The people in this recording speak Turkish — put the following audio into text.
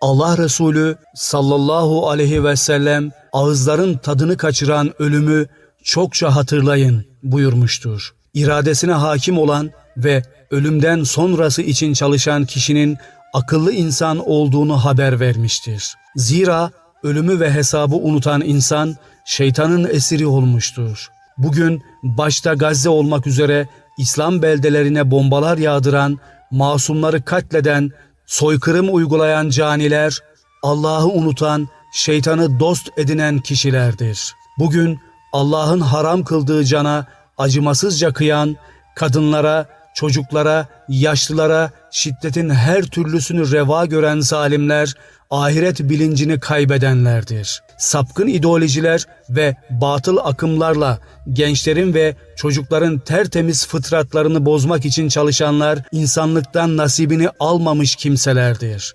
Allah Resulü sallallahu aleyhi ve sellem ağızların tadını kaçıran ölümü çokça hatırlayın buyurmuştur. İradesine hakim olan ve ölümden sonrası için çalışan kişinin akıllı insan olduğunu haber vermiştir. Zira ölümü ve hesabı unutan insan şeytanın esiri olmuştur. Bugün başta Gazze olmak üzere İslam beldelerine bombalar yağdıran, masumları katleden, soykırım uygulayan caniler, Allah'ı unutan, şeytanı dost edinen kişilerdir. Bugün Allah'ın haram kıldığı cana acımasızca kıyan, kadınlara, çocuklara, yaşlılara şiddetin her türlüsünü reva gören zalimler, ahiret bilincini kaybedenlerdir. Sapkın ideolojiler ve batıl akımlarla gençlerin ve çocukların tertemiz fıtratlarını bozmak için çalışanlar insanlıktan nasibini almamış kimselerdir.